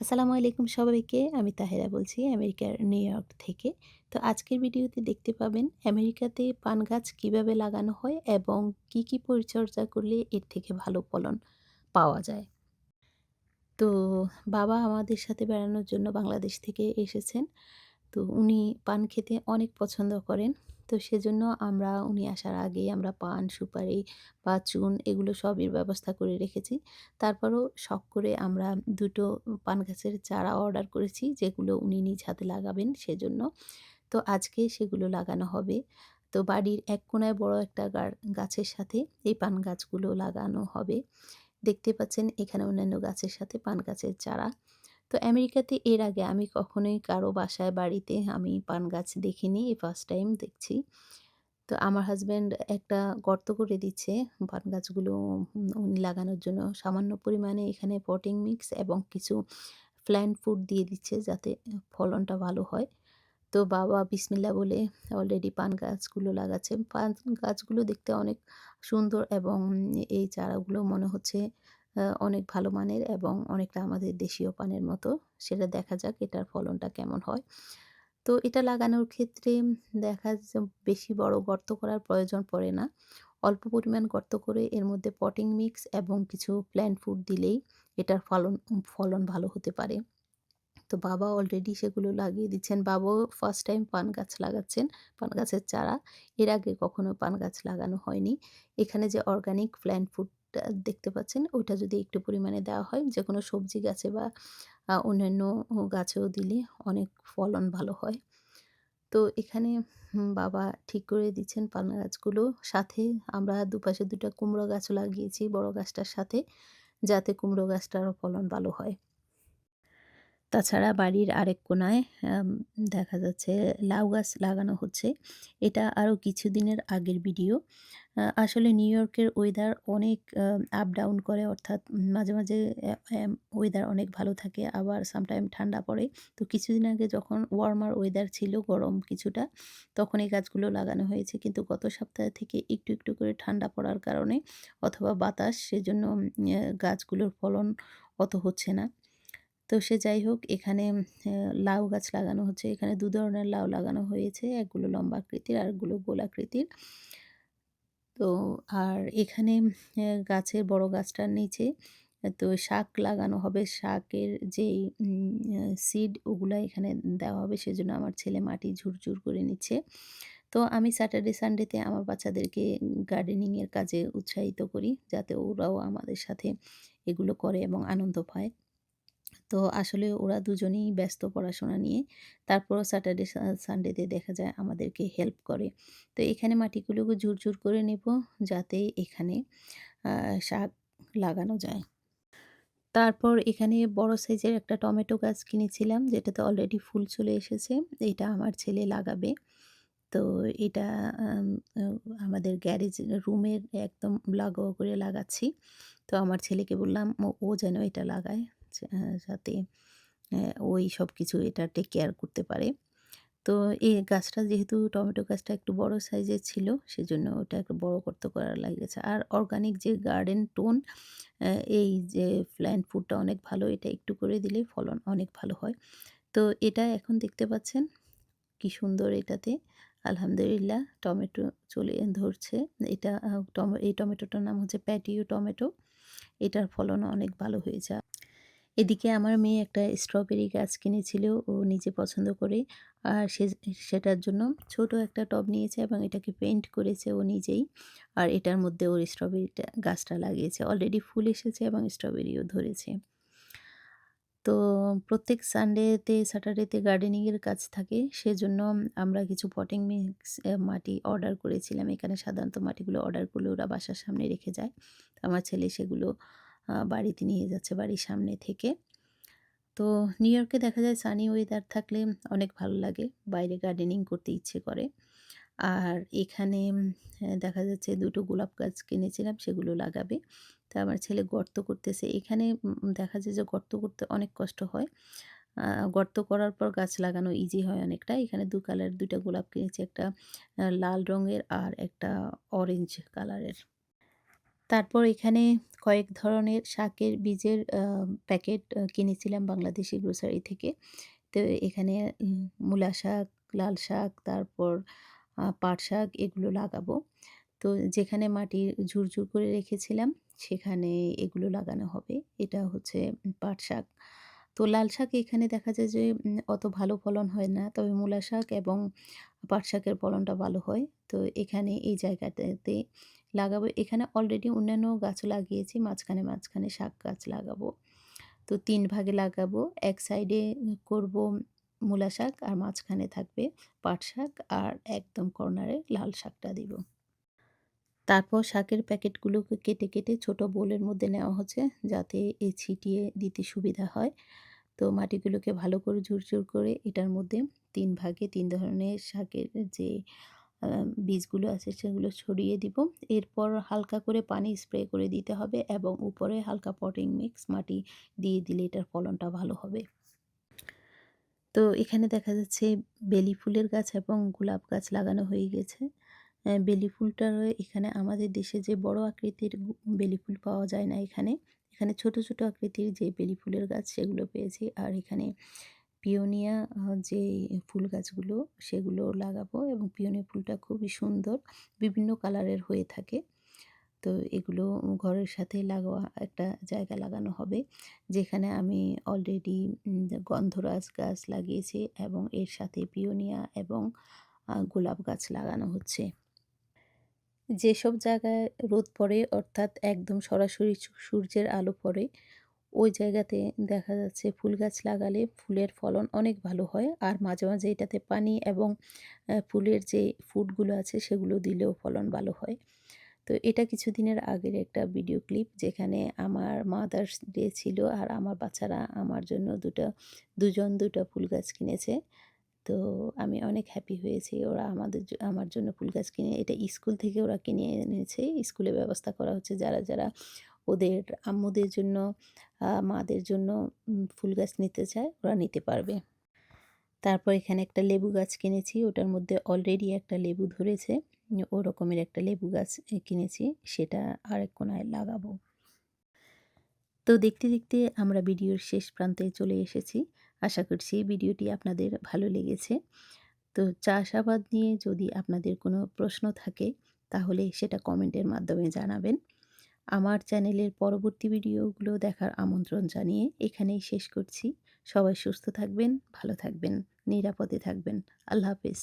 আসসালামু আলাইকুম সবাইকে, আমি তাহেরা বলছি আমেরিকার নিউ ইয়র্ক থেকে। তো আজকের ভিডিওতে দেখতে পাবেন আমেরিকাতে পান গাছ কীভাবে লাগানো হয় এবং কি কি পরিচর্যা করলে এর থেকে ভালো ফলন পাওয়া যায়। তো বাবা আমাদের সাথে বেড়ানোর জন্য বাংলাদেশ থেকে এসেছেন। তো উনি পান খেতে অনেক পছন্দ করেন। তো সেজন্য আমরা উনি আসার আগেই আমরা পান, সুপারি বা চুন এগুলো সবের ব্যবস্থা করে রেখেছি। তারপরও শখ করে আমরা দুটো পান গাছের চারা অর্ডার করেছি যেগুলো উনি নিজ হাতে লাগাবেন সেজন্য। তো আজকে সেগুলো লাগানো হবে। তো বাড়ির এক কোনায় বড় একটা গাছের সাথে এই পান গাছগুলো লাগানো হবে। দেখতে পাচ্ছেন এখানে অন্যান্য গাছের সাথে পান গাছের চারা। তো আমেরিকাতে এর আগে আমি কখনোই কারও বাসায় বাড়িতে আমি পান গাছ দেখিনি, এই ফার্স্ট টাইম দেখছি। তো আমার হাজব্যান্ড একটা গর্ত করে দিচ্ছে পান গাছগুলো উনি লাগানোর জন্য। সামান্য পরিমাণে এখানে পটিং মিক্স এবং কিছু প্ল্যান্ট ফুড দিয়ে দিচ্ছে যাতে ফলনটা ভালো হয়। তো বাবা বিসমিল্লা বলে অলরেডি পান গাছগুলো লাগাচ্ছে। পান গাছগুলো দেখতে অনেক সুন্দর এবং এই চারাগুলো মনে হচ্ছে অনেক ভালো মানের এবং অনেকটা আমাদের দেশীয় পানের মতো। সেটা দেখা যাক এটার ফলনটা কেমন হয়। তো এটা লাগানোর ক্ষেত্রে দেখা বেশি বড় গর্ত করার প্রয়োজন পড়ে না। অল্প পরিমাণ গর্ত করে এর মধ্যে পটিং মিক্স এবং কিছু প্ল্যান্ট ফুড দিলেই এটার ফলন ফলন ভালো হতে পারে। তো বাবা অলরেডি সেগুলো লাগিয়ে দিচ্ছেন। বাবাও ফার্স্ট টাইম পান গাছ লাগাচ্ছেন, পান গাছের চারা। এর আগে কখনো পান গাছ লাগানো হয়নি। এখানে যে অর্গানিক প্ল্যান্ট ফুড দেখতে পাচ্ছেন। ওইটা যদি একটু পরিমাণে দেওয়া হয় যে কোনো সবজি গাছে বা অন্যান্য গাছেও দিলে অনেক ফলন ভালো হয়। তো এখানে বাবা ঠিক করে দিচ্ছেন পালনা গাছগুলো। সাথে আমরা দুপাশে দুটা কুমড়ো গাছও লাগিয়েছি বড় গাছটার সাথে, যাতে কুমড়ো গাছটারও ফলন ভালো হয়। তাছাড়া বাড়ির আরেক কোনায় দেখা যাচ্ছে লাউ গাছ লাগানো হচ্ছে। এটা আরও কিছুদিনের আগের ভিডিও। আসলে নিউ ইয়র্কের ওয়েদার অনেক আপ ডাউন করে, অর্থাৎ মাঝে মাঝে ওয়েদার অনেক ভালো থাকে, আবার সামটাইম ঠান্ডা পড়ে। তো কিছুদিন আগে যখন ওয়ার্মার ওয়েদার ছিল, গরম কিছুটা, তখন এই গাছগুলো লাগানো হয়েছে। কিন্তু গত সপ্তাহ থেকে একটু একটু করে ঠান্ডা পড়ার কারণে, অথবা বাতাস, সেজন্য গাছগুলোর ফলন অত হচ্ছে না। তো সে যাই হোক, এখানে লাউ গাছ লাগানো হচ্ছে। এখানে দু ধরনের লাউ লাগানো হয়েছে। একগুলো লম্বা আকৃতির আর একগুলো গোলাকৃতির তো আর এখানে গাছের বড় গাছটার নিচে তো শাক লাগানো হবে। শাকের যেই সিড ওগুলো এখানে দেওয়া হবে। সেজন্য আমার ছেলে মাটি ঝুরঝুর করে নিচ্ছে। তো আমি স্যাটারডে সানডেতে আমার বাচ্চাদেরকে গার্ডেনিংয়ের কাজে উৎসাহিত করি, যাতে ওরাও আমাদের সাথে এগুলো করে এবং আনন্দ পায়। তো আসলে ওরা দুজনেই ব্যস্ত পড়াশোনা নিয়ে তারপরও স্যাটারডে সানডেতে দেখা যায় আমাদেরকে হেল্প করে। তো এখানে মাটিগুলোকে ঝুরঝুর করে নেব যাতে এখানে শাক লাগানো যায়। তারপর এখানে বড় সাইজের একটা টমেটো গাছ কিনেছিলাম, যেটাতে অলরেডি ফুল চলে এসেছে, এটা আমার ছেলে লাগাবে। তো এটা আমাদের গ্যারেজ রুমের একদম লাগোয়া করে লাগাচ্ছি। তো আমার ছেলেকে বললাম ও যেন এটা লাগায়। যাতে ওই সব কিছু এটা টেক কেয়ার করতে পারে। তো এই গাছটা যেহেতু টমেটো গাছটা একটু বড় সাইজের ছিল, সেজন্য ওটা একটু বড় করতে করার লাগেছে আর অর্গানিক যে গার্ডেন টোন এই যে প্ল্যান্ট ফুডটা অনেক ভালো, এটা একটু করে দিলে ফলন অনেক ভালো হয়। তো এটা এখন দেখতে পাচ্ছেন, কি সুন্দর এটাতে। আলহামদুলিল্লাহ, টমেটো চলে ধরছে। এটা এই টমেটোটার নাম হচ্ছে প্যাটিও টমেটো এটার ফলন অনেক ভালো হয়েছে। এদিকে আমার মেয়ে একটা স্ট্রবেরি গাছ কিনেছিল, ও নিজে পছন্দ করে। আর সে, সেটার জন্য ছোট একটা টব নিয়েছে এবং এটাকে পেন্ট করেছে ও নিজেই। আর এটার মধ্যে ওর স্ট্রবেরিটা গাছটা লাগিয়েছে। অলরেডি ফুল এসেছে এবং স্ট্রবেরিও ধরেছে। তো প্রত্যেক সানডেতে স্যাটারডেতে গার্ডেনিংয়ের কাজ থাকে। সেজন্য আমরা কিছু পটিং মিক্স মাটি অর্ডার করেছিলাম। এখানে সাধারণত মাটিগুলো অর্ডার করলে ওরা বাসার সামনে রেখে যায়। আমার ছেলে সেগুলো বাড়িতে নিয়ে যাচ্ছে বাড়ির সামনে থেকে। তো নিউ ইয়র্কে দেখা যায় সানি ওয়েদার থাকলে অনেক ভালো লাগে, বাইরে গার্ডেনিং করতে ইচ্ছে করে। আর এখানে দেখা যাচ্ছে দুটো গোলাপ গাছ কিনেছিলাম, সেগুলো লাগাবে। তা আমার ছেলে গর্ত করতেছে। এখানে দেখা যায় যে গর্ত করতে অনেক কষ্ট হয়। গর্ত করার পর গাছ লাগানো ইজি হয় অনেকটা। এখানে দু কালার দুইটা গোলাপ কিনেছি, একটা লাল রঙের আর একটা অরেঞ্জ কালারের তারপর এখানে কয়েক ধরনের শাকের বীজের প্যাকেট কিনেছিলাম বাংলাদেশি গ্রোসারি থেকে। তো এখানে মূলা শাক, লাল শাক, তারপর পাট শাক এগুলো লাগাবো। তো যেখানে মাটি ঝুরঝুর করে রেখেছিলাম সেখানে এগুলো লাগানো হবে। এটা হচ্ছে পাট শাক। তো লাল শাক এখানে দেখা যায় যে অত ভালো ফলন হয় না। তবে মূলা শাক এবং পাট শাকের ফলনটা ভালো হয়। তো এখানে এই জায়গাটাতে লাগাবো। এখানে অলরেডি অন্যান্য গাছও লাগিয়েছি। মাঝখানে, মাঝখানে শাক গাছ লাগাবো। তো তিন ভাগে লাগাবো। এক সাইডে করব মূলা শাক আর মাঝখানে থাকবে পাট শাক আর একদম কর্নারে লাল শাকটা দিব। তারপর শাকের প্যাকেটগুলোকে কেটে, কেটে ছোট বোলের মধ্যে নেওয়া হচ্ছে যাতে এ ছিটিয়ে দিতে সুবিধা হয়। তো মাটিগুলোকে ভালো করে ঝুরঝুর করে এটার মধ্যে তিন ভাগে তিন ধরনের শাকের যে বীজগুলো আছে সেগুলো ছড়িয়ে দিব। এরপর হালকা করে পানি স্প্রে করে দিতে হবে এবং উপরে হালকা পটিং মিক্স মাটি দিয়ে দিলে এটার ফলনটা ভালো হবে। তো এখানে দেখা যাচ্ছে বেলি ফুলের গাছ এবং গোলাপ গাছ লাগানো হয়ে গেছে। বেলি ফুলটার এখানে আমাদের দেশে যে বড় আকৃতির বেলি ফুল পাওয়া যায় না এখানে। এখানে ছোট, ছোট আকৃতির যে বেলি ফুলের গাছ সেগুলো পেয়েছি। আর এখানে পিওনিয়া যে ফুল গাছগুলো সেগুলো লাগাবো এবং পিওনিয়া ফুলটা খুবই সুন্দর। বিভিন্ন কালারের হয়ে থাকে। তো এগুলো ঘরের সাথে লাগোয়া একটা জায়গা লাগানো হবে। যেখানে আমি অলরেডি গন্ধরাজ গাছ লাগিয়েছি এবং এর সাথে পিওনিয়া এবং গোলাপ গাছ লাগানো হচ্ছে। যেসব জায়গায় রোদ পড়ে অর্থাৎ একদম সরাসরি সূর্যের আলো পড়ে, ওই জায়গাতে দেখা যাচ্ছে ফুল গাছ লাগালে ফুলের ফলন অনেক ভালো হয়। আর মাঝে, মাঝে এটাতে পানি এবং ফুলের যে ফুডগুলো আছে সেগুলো দিলেও ফলন ভালো হয়। তো এটা কিছুদিনের আগের একটা ভিডিও ক্লিপ যেখানে আমার মাদার্স ডে ছিল আর আমার বাচ্চারা আমার জন্য দুটা দুজন ২ টা ফুল গাছ কিনেছে। তো আমি অনেক হ্যাপি হয়েছি। ওরা আমাদের আমার জন্য ফুল গাছ কিনে এটা স্কুল থেকে ওরা কিনে এনেছে। স্কুলে ব্যবস্থা করা হচ্ছে যারা, যারা ওদের আম্মুদের জন্য মাদের জন্য ফুল গাছ নিতে চায় ওরা নিতে পারবে। তারপর এখানে একটা লেবু গাছ কিনেছি। ওটার মধ্যে অলরেডি একটা লেবু ধরেছে। ওরকমের একটা লেবু গাছ কিনেছি। সেটা আরেক কোণায় লাগাবো। তো দেখতে, দেখতে আমরা ভিডিওর শেষ প্রান্তে চলে এসেছি। আশা করছি ভিডিওটি আপনাদের ভালো লেগেছে। তো চাষাবাদ নিয়ে যদি আপনাদের কোনো প্রশ্ন থাকে তাহলে সেটা কমেন্টের মাধ্যমে জানাবেন। আমার চ্যানেলের পরবর্তী ভিডিওগুলো দেখার আমন্ত্রণ জানিয়ে এখানেই শেষ করছি। সবাই সুস্থ থাকবেন, ভালো থাকবেন, নিরাপদে থাকবেন। আল্লাহ হাফেজ।